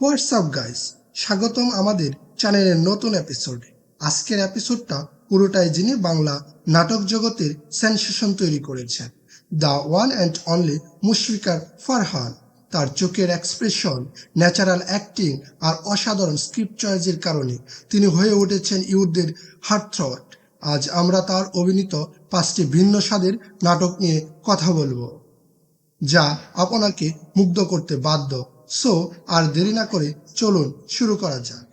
WhatsApp guys, স্বাগতম আমাদের চ্যানেলের নতুন এপিসোডে। আজকের এপিসোডটা পুরোটাই যিনি বাংলা নাটক জগতের সেন্সেশন তৈরি করেছেন, the one and only Mushfiqur Farhan. তার চোখের এক্সপ্রেশন, ন্যাচারাল অ্যাক্টিং আর অসাধারণ স্ক্রিপ্ট চয়েসের কারণে তিনি হয়ে উঠেছেন ইউথদের হার্টথ্রট। আজ আমরা তার অভিনীত পাঁচটি ভিন্ন স্বাদের নাটক নিয়ে কথা বলব, যা আপনাকে মুগ্ধ করতে বাধ্য সো আর দেরি না করে চলুন শুরু করা যাক।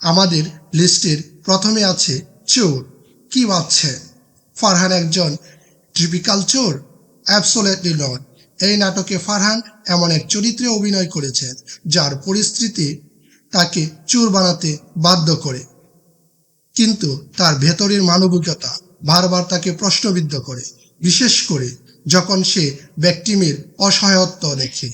আমাদের লিস্টের প্রথমে আছে চোর। কি ভাবছে ফারহান একজন ট্রিপিক্যাল চোর? অ্যাবসোলেটলি নট এই নাটকে ফারহান এমন এক চরিত্রে অভিনয় করেছেন, যার পরিস্থিতি তাকে চোর বানাতে বাধ্য করে। কিন্তু তার ভেতরের মানবিকতা বারবার তাকে প্রশ্নবিদ্ধ করে, বিশেষ করে যখন সে ব্যক্তিমের অসহায়ত্ব দেখে।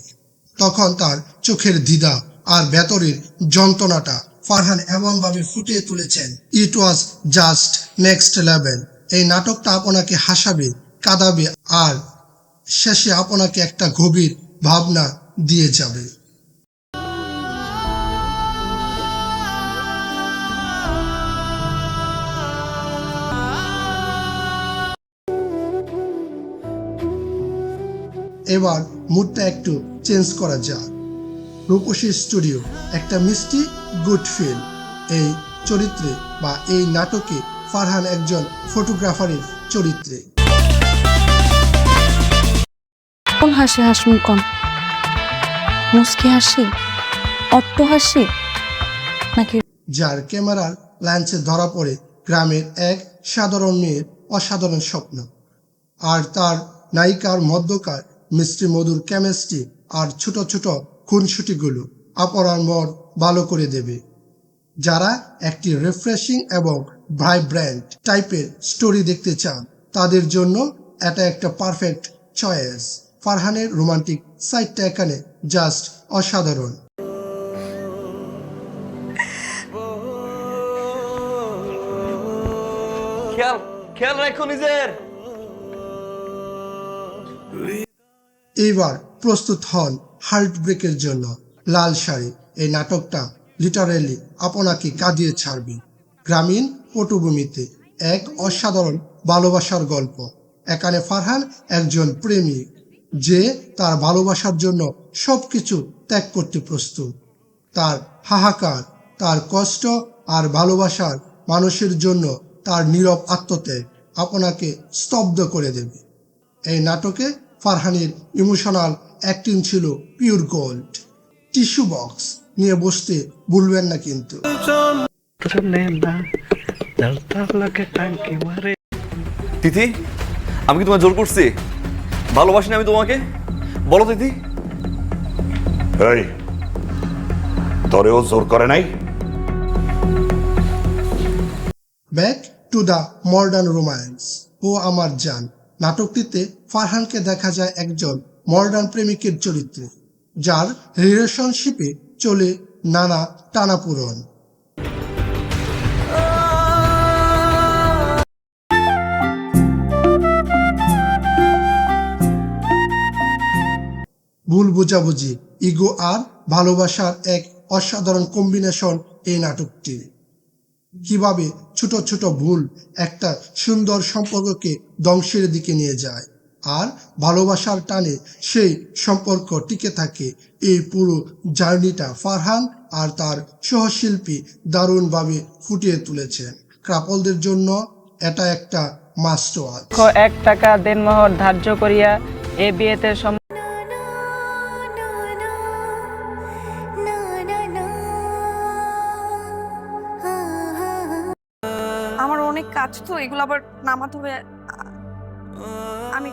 তখন তার চোখের দ্বিধা আর ভেতরের যন্ত্রণাটা ফারহান এমনভাবে ফুটিয়ে তুলেছেন it was just next level এই নাটকটা আপনাকে হাসাবে, কাঁদাবে আর শেষে আপনাকে একটা গভীর ভাবনা দিয়ে যাবে। এবার মুডটা একটু চেঞ্জ করা যাক। রূপসী স্টুডিও, একটা মিষ্টি গুড ফিল। এই চরিত্রে বা এই নাটকে ফারহান একজন ফটোগ্রাফারের চরিত্রে। হাসি হাসমুখ কন মুসকি হাসি? অট্ট হাসি? নাকি যার ক্যামেরার ল্যান্সে ধরা পড়ে গ্রামের এক সাধারণ মেয়ের অসাধারণ স্বপ্ন। আর তার নায়িকার মধ্যকার মিষ্টি মধুর কেমিস্ট্রি আর ছোট ছোট খুনসুটিগুলো অপরার মন ভালো করে দেবে। যারা একটি রিফ্রেশিং এবং ভাইব্র্যান্ট টাইপের স্টোরি দেখতে চান, তাদের জন্য এটা একটা পারফেক্ট চয়েস ফারহানের রোমান্টিক সাইডটা এখানে জাস্ট অসাধারণ। খেয়াল খেয়াল রাখো নিজের। এইবার প্রস্তুত হন হার্ট ব্রেকের জন্য। লাল শাড়ি এই নাটকটা লিটারেলি আপনাকে কাঁদিয়ে ছাড়বে। গ্রামীণ পটভূমিতে এক অসাধারণ ভালোবাসার গল্প। এখানে ফারহান একজন প্রেমিক। যে তার ভালোবাসার জন্য সবকিছু ত্যাগ করতে প্রস্তুত। তার হাহাকার, তার কষ্ট আর ভালোবাসার মানুষের জন্য তার নীরব আত্মত্যাগ আপনাকে স্তব্ধ করে দেবে। এই নাটকে ফারহানের ইমোশনাল অ্যাক্টিং ছিল পিওর গোল্ড। টিস্যু বক্স নিয়ে বসতে ভুলবেন না কিন্তু। তিথি, আমি কি তোমায় জোর করছি? ভালোবাসি না আমি তোমাকে? বলো দিদি। এই তরেও জোর করে নাই? Back to the modern romance ও আমার জান। নাটকটিতে ফারহানকে দেখা যায় একজন মডার্ন প্রেমিকের চরিত্রে যার রিলেশনশিপে চলে নানা টানাপূরণ বোঝাবুঝি, ইগো আর ভালোবাসার এক অসাধারণ কম্বিনেশন এই নাটকটি। কীভাবে ছোট ছোট ভুল একটা সুন্দর সম্পর্ককে ধ্বংসের দিকে নিয়ে যায়, আর ভালোবাসার টানে সেই সম্পর্ক টিকে থাকে, এই পুরো জার্নিটা ফারহান আর তার সহশিল্পী দারুণভাবে ফুটিয়ে তুলেছেন ক্রাপলদের জন্য এটা একটা মাস্ট এক টাকা দেনমোহর ধার্য করিয়া এ বিয়েতে আমার অনেক কাজ তো এগুলো আবার নামাতে হবে। আমি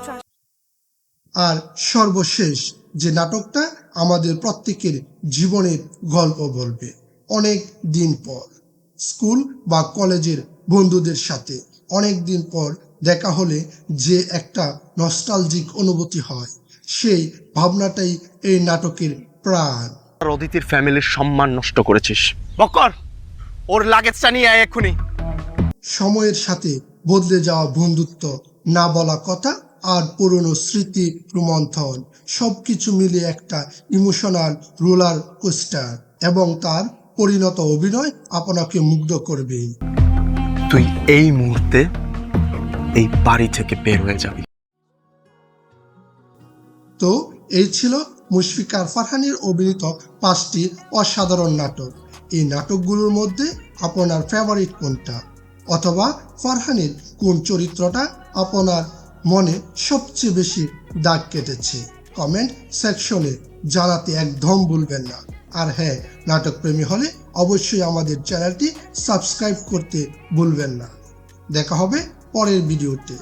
আর সর্বশেষ যে নাটকটা আমাদের প্রত্যেকের জীবনের গল্প বলবে অনেক দিন পর। স্কুল বা কলেজের বন্ধুদের সাথে অনেক দিন পর দেখা হলে যে একটা নস্টালজিক অনুভূতি হয় সেই ভাবনাটাই এই নাটকের প্রাণ। আর অদিতির ফ্যামিলির সম্মান নষ্ট করেছিস। বকর ওর লাগেজটা নিয়ে আয় এক্ষুনি। সময়ের সাথে বদলে যাওয়া বন্ধুত্ব না বলা কথা আর পুরনো স্মৃতি রোমন্থন সবকিছু মিলে একটা ইমোশনাল রোলার কোস্টার এবং তার পরিণত অভিনয় আপনাকে মুগ্ধ করবে। তুই এই মুহূর্তে এই বাড়ি থেকে বের হয়ে যাবি। তো এই ছিল মুশফিকার ফারহানির অভিনীত পাঁচটি অসাধারণ নাটক। এই নাটকগুলোর মধ্যে আপনার ফেভারিট কোনটা? অথবা ফারহানের কোন চরিত্রটা আপনার মনে সবচেয়ে বেশি দাগ কেটেছে? কমেন্ট সেকশনে জানাতে একদম ভুলবেন না। আর হ্যাঁ নাটক প্রেমী হলে অবশ্যই আমাদের চ্যানেলটি সাবস্ক্রাইব করতে ভুলবেন না। দেখা হবে পরের ভিডিওতে।